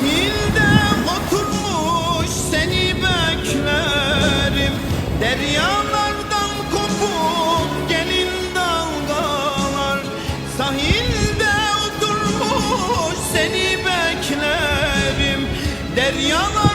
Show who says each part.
Speaker 1: Sahilde oturmuş seni beklerim. Deryalardan kopup gelin dalgalar. Sahilde oturmuş seni beklerim. Deryalardan